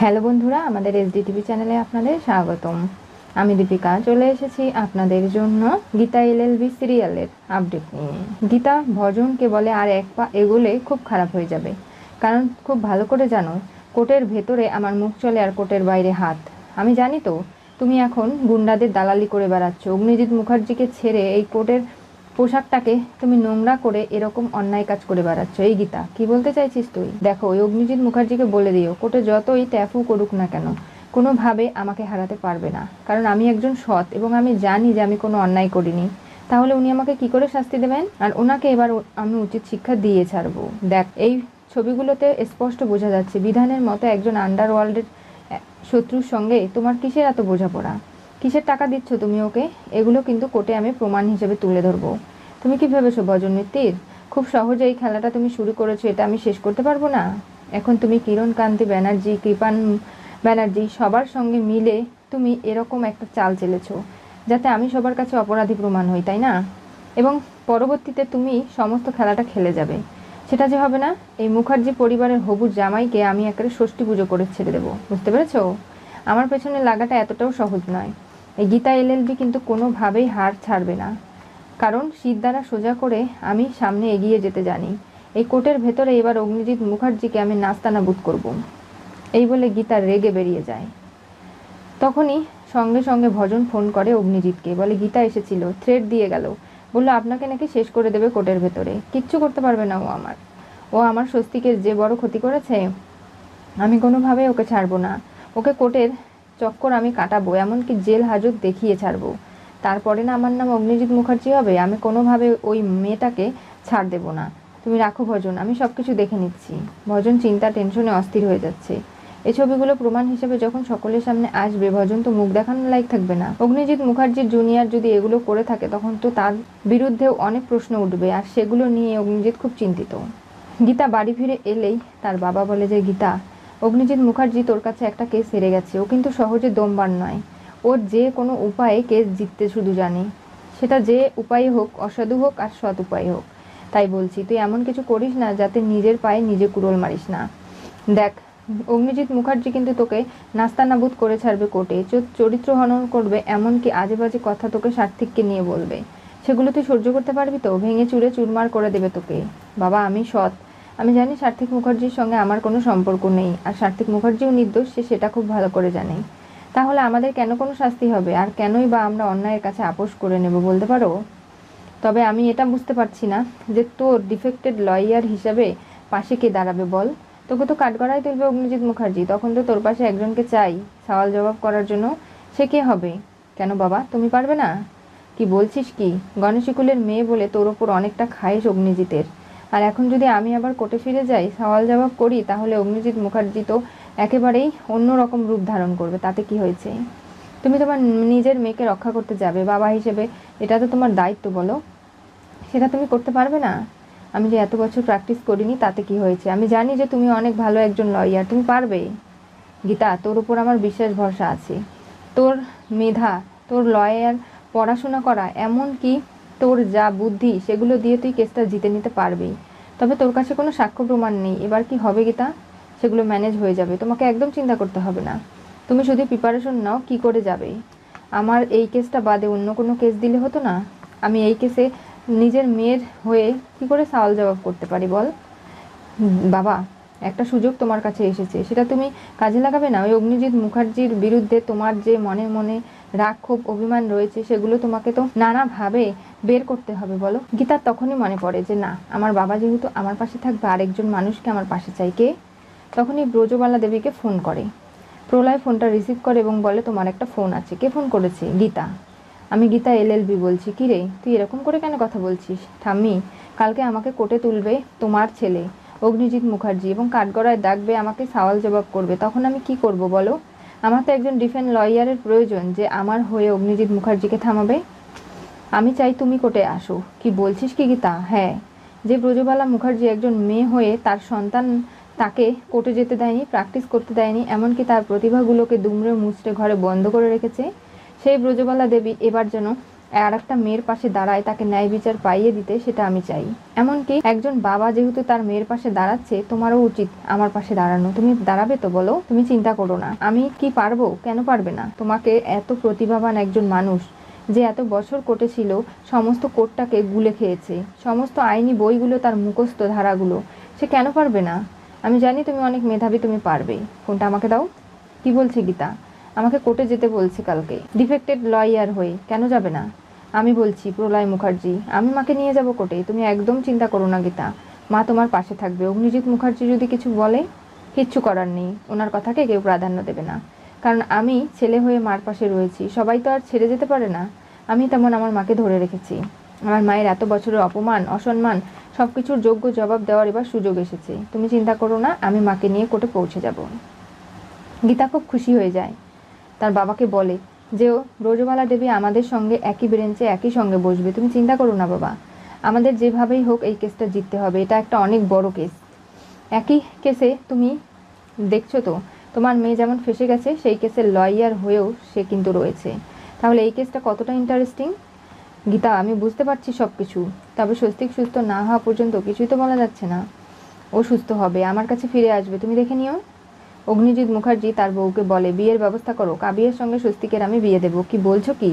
Hello বন্ধুরা, আমাদের SD TV চ্যানেলে আপনাদের স্বাগতম। আমি দীপিকা, চলে এসেছি আপনাদের জন্য গীতা এল এল এলএলবি সিরিয়ালের আপডেট নিয়ে। গীতা, ভজনকে বলে আর এক পা এগোলে খুব খারাপ হয়ে যাবে। কারণ খুব ভালো করে জানো, কোটের ভেতরে আমার মুখ চলে আর কোটের বাইরে হাত। আমি জানি তো, তুমি এখন গুন্ডাদের দালালি করে বেড়াচ্ছ। অগ্নিজিৎ মুখার্জিকে ছেড়ে এই কোটের পোশাকটাকে তুমি নোংরা করে এরকম অন্যায় কাজ করে বেড়াচ্ছ। এই গীতা, কি বলতে চাইছিস তুই? দেখো, ওই অগ্নিজিৎ মুখার্জিকে বলে দিও, কোটে যতই ট্যাফু করুক না কেন, কোনোভাবে আমাকে হারাতে পারবে না। কারণ আমি একজন সৎ এবং আমি জানি যে আমি কোনো অন্যায় করিনি। তাহলে উনি আমাকে কি করে শাস্তি দেবেন? আর ওনাকে এবার আমি উচিত শিক্ষা দিয়ে ছাড়বো। দেখ, এই ছবিগুলোতে স্পষ্ট বোঝা যাচ্ছে, বিধানের মতো একজন আন্ডারওয়ার্ল্ডের শত্রুর সঙ্গে তোমার কিসের এত বোঝাপড়া? কিসের টাকা দিচ্ছ তুমি ওকে? এগুলো কিন্তু কোর্টে আমি প্রমাণ হিসেবে তুলে ধরবো। তুমি কি ভেবেছো ভজন মিত্তির খুব সহজে এই খেলাটা তুমি শুরু করেছ, এটা আমি শেষ করতে পারব না? এখন তুমি কিরণ কান্তি ব্যানার্জি, কৃপান ব্যানার্জি সবার সঙ্গে মিলে তুমি এরকম একটা চাল চেলেছ, যাতে আমি সবার কাছে অপরাধী প্রমাণ হই, তাই না? এবং পরবর্তীতে তুমি সমস্ত খেলাটা খেলে যাবে। সেটা যে হবে না, এই মুখার্জি পরিবারের হবুর জামাইকে আমি একেবারে ষষ্ঠী পুজো করে ছেড়ে দেবো, বুঝতে পেরেছ? আমার পেছনে লাগাটা এতটাও সহজ নয়। এই গীতা এলএলবি কিন্তু কোনোভাবেই হার ছাড়বে না। কারণ শীত দ্বারা সোজা করে আমি সামনে এগিয়ে যেতে জানি। এই কোটের ভেতরে এবার অগ্নিজিৎ মুখার্জিকে আমি নাস্তানাবুদ করব। এই বলে গীতা রেগে বেরিয়ে যায়। তখনই সঙ্গে সঙ্গে ভজন ফোন করে অগ্নিজিৎকে। বলে, গীতা এসেছিল থ্রেড দিয়ে গেল। বলল, আপনাকে নাকি শেষ করে দেবে কোটের ভেতরে। কিচ্ছু করতে পারবে না ও আমার। ও আমার স্বস্তিকের যে বড় ক্ষতি করেছে, আমি কোনোভাবে ওকে ছাড়বো না। ওকে কোর্টের চক্কর আমি কাটাবো, এমনকি জেল হাজত দেখিয়ে ছাড়বো। তারপরে না আমার নাম অগ্নিজিৎ মুখার্জি হবে, আমি কোনোভাবে ওই মেয়েটাকে ছাড় দেবো না। তুমি রাখো ভজন, আমি সব কিছু দেখে নিচ্ছি। ভজন চিন্তা, টেনশনে অস্থির হয়ে যাচ্ছে। এই ছবিগুলো প্রমাণ হিসেবে যখন সকলের সামনে আসবে, ভজন তো মুখ দেখানোর লাইক থাকবে না। অগ্নিজিৎ মুখার্জির জুনিয়র যদি এগুলো করে থাকে, তখন তো তার বিরুদ্ধেও অনেক প্রশ্ন উঠবে, আর সেগুলো নিয়ে অগ্নিজিৎ খুব চিন্তিত। গীতা বাড়ি ফিরে এলেই তার বাবা বলে যে, গীতা অগ্নিজিৎ মুখার্জি তোর কাছে একটা কেস হেরে গেছে। ও কিন্তু সহজে দমবার নয়। ওর যে কোনো উপায়ে কেস জিততে শুধু জানে। সেটা যে উপায় হোক, অসাধু হোক আর সৎ উপায় হোক। তাই বলছি, তুই এমন কিছু করিস না যাতে নিজের পায়ে নিজে কুড়োল মারিস না। দেখ, অগ্নিজিৎ মুখার্জি কিন্তু তোকে নাস্তানাবুদ করে ছাড়বে কোর্টে। চরিত্র হনন করবে, এমনকি আজে বাজে কথা তোকে সার্থিককে নিয়ে বলবে। সেগুলো তুই সহ্য করতে পারবি তো? ভেঙে চুরে চুরমার করে দেবে তোকে। বাবা, আমি সৎ। আমি জানি সার্থিক মুখার্জির সঙ্গে আমার কোনো সম্পর্ক নেই, আর সার্থিক মুখার্জিও নির্দোষ, সে সেটা খুব ভালো করে জানে। তাহলে আমাদের কেন কোনো শাস্তি হবে? আর কেনই বা আমরা অন্যায়ের কাছে আপোষ করে নেব বলতে পারো? তবে আমি এটা বুঝতে পারছি না যে তোর ডিফেক্টেড লয়ার হিসাবে পাশে কে দাঁড়াবে বল? তোকে তো কাঠগড়ায় তুলবে অগ্নিজিৎ মুখার্জি, তখন তো তোর পাশে একজনকে চাই, সওয়াল জবাব করার জন্য। সে কে হবে? কেন বাবা, তুমি পারবে না? কি বলছিস কি? গণেশিকুলের মেয়ে বলে তোর ওপর অনেকটা খায়েশ অগ্নিজিতের। আর এখন যদি আমি আবার কোর্টে ফিরে যাই, সওয়াল জবাব করি, তাহলে অগ্নিজিৎ মুখার্জি তো একেবারেই অন্যরকম রূপ ধারণ করবে। তাতে কি হয়েছে? তুমি তোমার নিজের মেয়েকে রক্ষা করতে যাবে, বাবা হিসেবে। এটা তো তোমার দায়িত্ব, বলো। সেটা তুমি করতে পারবে না? আমি যে এত বছর প্র্যাকটিস করিনি, তাতে কি হয়েছে? আমি জানি যে তুমি অনেক ভালো একজন লয়ার তুমি পারবে। গীতা, তোর উপর আমার বিশ্বাস ভরসা আছে। তোর মেধা, তোর লয়ার পড়াশোনা করা এমন কি তোর যা বুদ্ধি, সেগুলো দিয়ে তুই কেসটা জিতে নিতে পারবি। তবে তোর কাছে কোনো সাক্ষ্য প্রমাণ নেই। এবার কি হবে গীতা? সেগুলো ম্যানেজ হয়ে যাবে। তোমাকে একদম চিন্তা করতে হবে না। তুমি শুধু প্রিপারেশন নাও কি করে যাবে। আমার এই কেসটা বাদে অন্য কোনো কেস দিলে হতো না? আমি এই কেসে নিজের মেয়ের হয়ে কি করে সওয়াল জবাব করতে পারি বল? বাবা, একটা সুযোগ তোমার কাছে এসেছে। সেটা তুমি কাজে লাগাবে না। ওই অগ্নিজিৎ মুখার্জির বিরুদ্ধে তোমার যে মনে মনে রাগ, ক্ষোভ, অভিমান রয়েছে, সেগুলো তোমাকে তো নানাভাবে বের করতে হবে, বলো? গীতার তখনই মনে পড়ে যে, না, আমার বাবা যেহেতু আমার পাশে থাকবে, আরেকজন মানুষকে আমার পাশে চাই। কে? তখনই ব্রজবালা দেবীকে ফোন করে। প্রলয় ফোনটা রিসিভ করে এবং বলে, তোমার একটা ফোন আছে। কে ফোন করেছে? গীতা। আমি গীতা এল এলএলবি বলছি। কি রে? তুই এরকম করে কেন কথা বলছিস? ঠাম্মি, কালকে আমাকে কোটে তুলবে তোমার ছেলে, অগ্নিজিৎ মুখার্জি এবং কাঠগড়ায় ডাকবে, আমাকে সওয়াল জবাব করবে। তখন আমি কি করব, বলো? আমার তো একজন ডিফেন্স লয়ারের প্রয়োজন যে, আমার হয়ে অগ্নিজিৎ মুখার্জিকে থামাবে? আমি চাই তুমি কোটে আসো। কি বলছিস কি গীতা? হ্যাঁ। যে ব্রজবালা মুখার্জি একজন মেয়ে হয়ে তার সন্তান তাকে কোর্টে যেতে দেয়নি প্র্যাকটিস করতে দেয়নি, এমনকি তার প্রতিভাগুলোকে দুমড়ে মুচড়ে ঘরে বন্ধ করে রেখেছে, সেই ব্রজবালা দেবী এবার যেন আর একটা মেয়ের পাশে দাঁড়ায়, তাকে ন্যায় বিচার পাইয়ে দিতে, সেটা আমি চাই। এমনকি একজন বাবা যেহেতু তার মেয়ের পাশে দাঁড়াচ্ছে, তোমারও উচিত আমার পাশে দাঁড়ানো। তুমি দাঁড়াবে তো বলো? তুমি চিন্তা করো না। আমি কি পারব? কেন পারবে না? তোমাকে এত প্রতিভাবান একজন মানুষ যে এত বছর কোর্টে ছিল সমস্ত কোর্টটাকে গুলে খেয়েছে। সমস্ত আইনি বইগুলো তার মুখস্থ ধারাগুলো। সে কেন পারবে না? আমি জানি তুমি অনেক মেধাবী, তুমি পারবে। ফোনটা আমাকে দাও। কি বলছে গীতা? আমাকে কোর্টে যেতে বলছে কালকে। ডিফেক্টেড লয়ার হয়ে। কেন যাবে না? আমি বলছি, প্রলয় মুখার্জি, আমি মাকে নিয়ে যাব কোর্টে। তুমি একদম চিন্তা করো না গীতা। মা তোমার পাশে থাকবে। অগ্নিজিৎ মুখার্জি যদি কিছু বলে, কিচ্ছু করার নেই। ওনার কথাকে কেউ প্রাধান্য দেবে না। কারণ আমি ছেলে হয়ে মার পাশে রয়েছি। সবাই তো আর ছেড়ে যেতে পারে না। আমি তেমন আমার মাকে ধরে রেখেছি। আমার মায়ের এত বছরের অপমান, অসম্মান সব কিছুর যোগ্য জবাব দেওয়ার এবার সুযোগ এসেছে। তুমি চিন্তা করো না, আমি মাকে নিয়ে কোর্টে পৌঁছে যাব। গীতা খুব খুশি হয়ে যায়। তার বাবাকে বলে যে ও ব্রজবালা দেবী আমাদের সঙ্গে একই বেঞ্চে, একই সঙ্গে বসবে। তুমি চিন্তা করো না, বাবা। আমাদের যেভাবেই হোক এই কেসটা জিততে হবে। এটা একটা অনেক বড় কেস। একই কেসে তুমি দেখছ তো তোমার মেয়ে যেমন ফেসে গেছে, সেই কেসের লয়ার হয়েও সে কিন্তু রয়েছে। তাহলে এই কেসটা কতটা ইন্টারেস্টিং গীতা, আমি বুঝতে পারছি সব কিছু তবে স্বস্তিক সুস্থ না হওয়া পর্যন্ত কিছুই তো বলা যাচ্ছে না। ও সুস্থ হবে, আমার কাছে ফিরে আসবে, তুমি দেখে নিও। অগ্নিজিৎ মুখার্জি তার বউকে বলে, বিয়ের ব্যবস্থা করো, কাবিয়ের সঙ্গে স্বস্তিকের আমি বিয়ে দেবো। কি বলছো কি?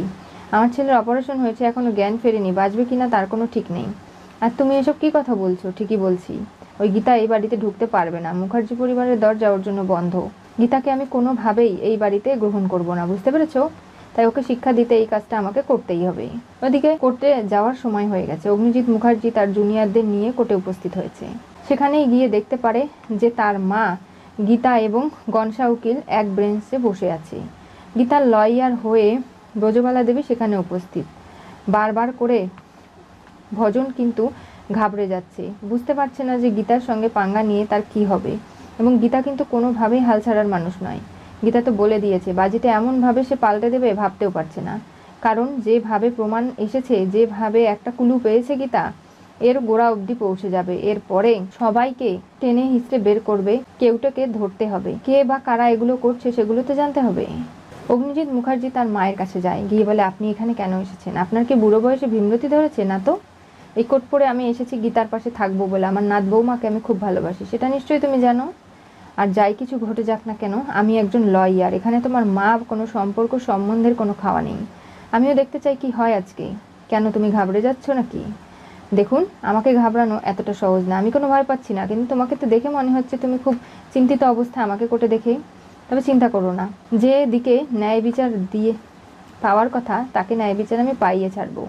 আমার ছেলের অপারেশন হয়েছে, এখনও জ্ঞান ফেরেনি, বাঁচবে কি না তার কোনো ঠিক নেই। আর তুমি এসব কি কথা বলছো? ঠিকই বলছি। ওই গীতা, এই বাড়িতে ঢুকতে পারবে না। মুখার্জি পরিবারের দরজা ওর জন্য বন্ধ। গীতাকে আমি কোনোভাবেই এই বাড়িতে গ্রহণ করব না, বুঝতে পেরেছ? তাই ওকে শিক্ষা দিতে এই কাজটা আমাকে করতেই হবে। ওদিকে কোর্টে যাওয়ার সময় হয়ে গেছে। অগ্নিজিৎ মুখার্জি তার জুনিয়রদের নিয়ে কোর্টে উপস্থিত হয়েছে। সেখানেই গিয়ে দেখতে পারে যে তার মা গীতা এবং গনসা উকিল এক ব্রেঞ্চে বসে আছে। গীতার লয়ার হয়ে ব্রজবালা দেবী সেখানে উপস্থিত। বারবার করে ভজন কিন্তু ঘাবড়ে যাচ্ছে। বুঝতে পারছে না যে গীতার সঙ্গে পাঙ্গা নিয়ে তার কি হবে। এবং গীতা কিন্তু কোনোভাবেই হাল ছাড়ার মানুষ নয়। গীতা তো বলে দিয়েছে, বাজিটা এমনভাবে সে পাল্টে দেবে ভাবতেও পারছে না। কারণ যেভাবে প্রমাণ এসেছে যেভাবে একটা কুলু পেয়েছে গীতা, এর গোড়া অবধি পৌঁছে যাবে। এরপরে সবাইকে টেনে হিসড়ে বের করবে, কেউটাকে ধরতে হবে। কে বা কারা এগুলো করছে সেগুলো তো জানতে হবে। অগ্নিজিৎ মুখার্জি তার মায়ের কাছে যায়, গিয়ে বলে, আপনি এখানে কেন এসেছেন? আপনার কি বুড়ো বয়সে ভীমরতি ধরেছে না তো? এই কোট পরে আমি এসেছি, গীতার পাশে থাকব বলে। আমার নাত বৌমাকে আমি খুব ভালোবাসি। সেটা নিশ্চয়ই তুমি জানো? আর যাই কিছু ঘটে যাক না কেন, আমি একজন লয়ার এখানে তোমার মা কোনো সম্পর্ক সম্বন্ধের কোনো খাওয়া নেই। আমিও দেখতে চাই কি হয় আজকে। কেন তুমি ঘাবড়ে যাচ্ছ নাকি? দেখুন, আমাকে ঘাবড়ানো এতটা সহজ না, আমি কোনো ভয় পাচ্ছি না, কিন্তু তোমাকে তো দেখে মনে হচ্ছে তুমি খুব চিন্তিত অবস্থা আমাকে কোটে দেখে। তবে চিন্তা করো না, যে দিকে ন্যায় বিচার দিয়ে পাওয়ার কথা, তাকে ন্যায় বিচার আমি পাইয়ে ছাড়বো।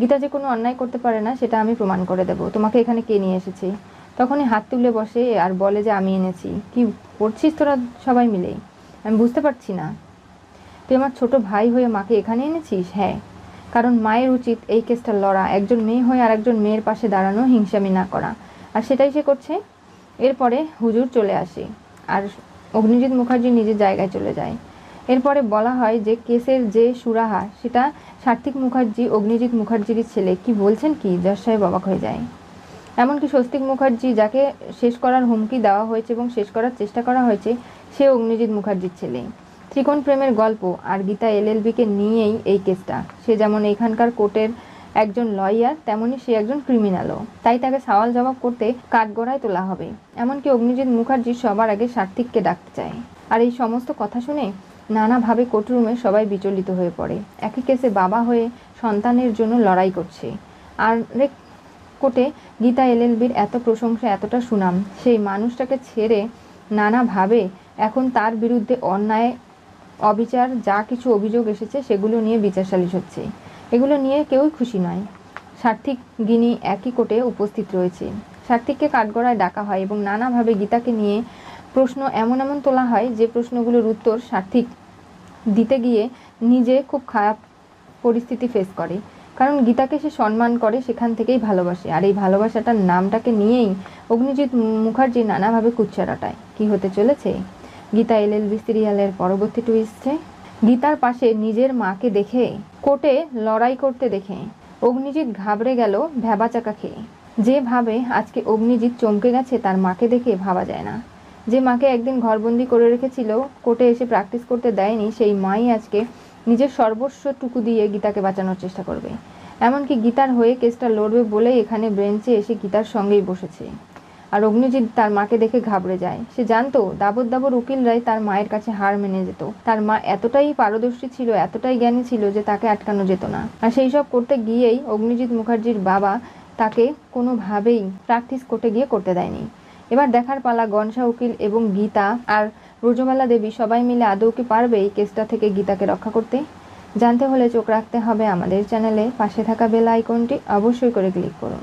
গীতা যে কোনো অন্যায় করতে পারে না, সেটা আমি প্রমাণ করে দেবো। তোমাকে এখানে কে নিয়ে এসেছে? তখনই হাত তুলে বসে আর বলে যে, আমি এনেছি। কি করছিস তোরা সবাই মিলে আমি বুঝতে পারছি না। তুই আমার ছোট ভাই হয়ে মাকে এখানে এনেছিস? হ্যাঁ। কারণ মায়ের উচিত এই কেসটা লড়া। একজন মেয়ে হয়ে আর একজন মেয়ের পাশে দাঁড়ানো, হিংসামি না করা। আর সেটাই সে করছে। এরপরে হুজুর চলে আসে আর অগ্নিজিৎ মুখার্জি নিজের জায়গায় চলে যায়। এরপরে বলা হয় যে, কেসের যে সুরাহা, সেটা সার্থিক মুখার্জি, অগ্নিজিৎ মুখার্জির ছেলে। কি বলছেন কি? যশ সাহেব অবাক হয়ে যায়। এমনকি স্বস্তিক মুখার্জি যাকে শেষ করার হুমকি দেওয়া হয়েছে এবং শেষ করার চেষ্টা করা হয়েছে, সে অগ্নিজিৎ মুখার্জির ছেলে। ত্রিকোণ প্রেমের গল্প আর গীতা এলএলবিকে নিয়েই এই কেসটা। সে যেমন এখানকার কোর্টের একজন লয়ার তেমনই সে একজন ক্রিমিনালও। তাই তাকে সওয়াল জবাব করতে কাঠগড়ায় তোলা হবে। এমনকি অগ্নিজিৎ মুখার্জি সবার আগে সার্থিককে ডাকতে চায়। আর এই সমস্ত কথা শুনে নানাভাবে কোর্টরুমে সবাই বিচলিত হয়ে পড়ে। একই কেসে বাবা হয়ে সন্তানের জন্য লড়াই করছে। আর কোর্টে গীতা এলএলবির এত প্রশংসা, এতটা সুনাম। সেই মানুষটাকে ছেড়ে নানাভাবে এখন তার বিরুদ্ধে অন্যায়, অবিচার, যা কিছু অভিযোগ এসেছে, সেগুলো নিয়ে বিচার হচ্ছে। এগুলো নিয়ে কেউই খুশি নয়। সার্থিক গিনি একই কোটে উপস্থিত রয়েছে। সার্থিককে কাঠগড়ায় ডাকা হয় এবং নানাভাবে গীতাকে নিয়ে প্রশ্ন এমন এমন তোলা হয়, যে প্রশ্নগুলোর উত্তর সার্থিক দিতে গিয়ে নিজে খুব খারাপ পরিস্থিতি ফেস করে। কারণ গীতাকে সে সম্মান করে, সেখান থেকেই ভালোবাসে। আর এই ভালোবাসাটার নামটাকে নিয়েই অগ্নিজিৎ মুখার্জি নানাভাবে কুচ্ছা রটায় কি হতে চলেছে? গীতা এলএলবি সিরিয়ালের পরবর্তী টুইস্টে গীতার পাশে নিজের মাকে দেখে, কোর্টে লড়াই করতে দেখে, অগ্নিজিৎ ঘাবড়ে গেল ভ্যাবাচাকা খেয়ে। যেভাবে আজকে অগ্নিজিৎ চমকে গেছে, তার মাকে দেখে ভাবা যায় না। যে মাকে একদিন ঘরবন্দি করে রেখেছিল, কোর্টে এসে প্র্যাকটিস করতে দেয়নি, সেই মাই আজকে নিজের সর্বস্বটুকু দিয়ে গীতাকে বাঁচানোর চেষ্টা করবে। এমনকি গীতার হয়ে কেসটা লড়বে বলেই এখানে ব্রেঞ্চে এসে গীতার সঙ্গেই বসেছে। আর অগ্নিজিৎ তার মাকে দেখে ঘাবড়ে যায়। সে জানতো দাবর দাবর উকিলরাই তার মায়ের কাছে হার মেনে যেত। তার মা এতটাই পারদর্শী ছিল, এতটাই জ্ঞানী ছিল যে তাকে আটকানো যেত না। আর সেই সব করতে গিয়েই অগ্নিজিৎ মুখার্জির বাবা তাকে কোনোভাবেই প্র্যাকটিস কোর্টে গিয়ে করতে দেয়নি। এবার দেখার পালা গনসা, উকিল এবং গীতা আর রুজমালা দেবী সবাই মিলে আদৌ কি পারবে এই কেসটা থেকে গীতাকে রক্ষা করতে? জানতে হলে চোখ রাখতে হবে আমাদের চ্যানেলে। পাশে থাকা বেল আইকনটি অবশ্যই করে ক্লিক করুন।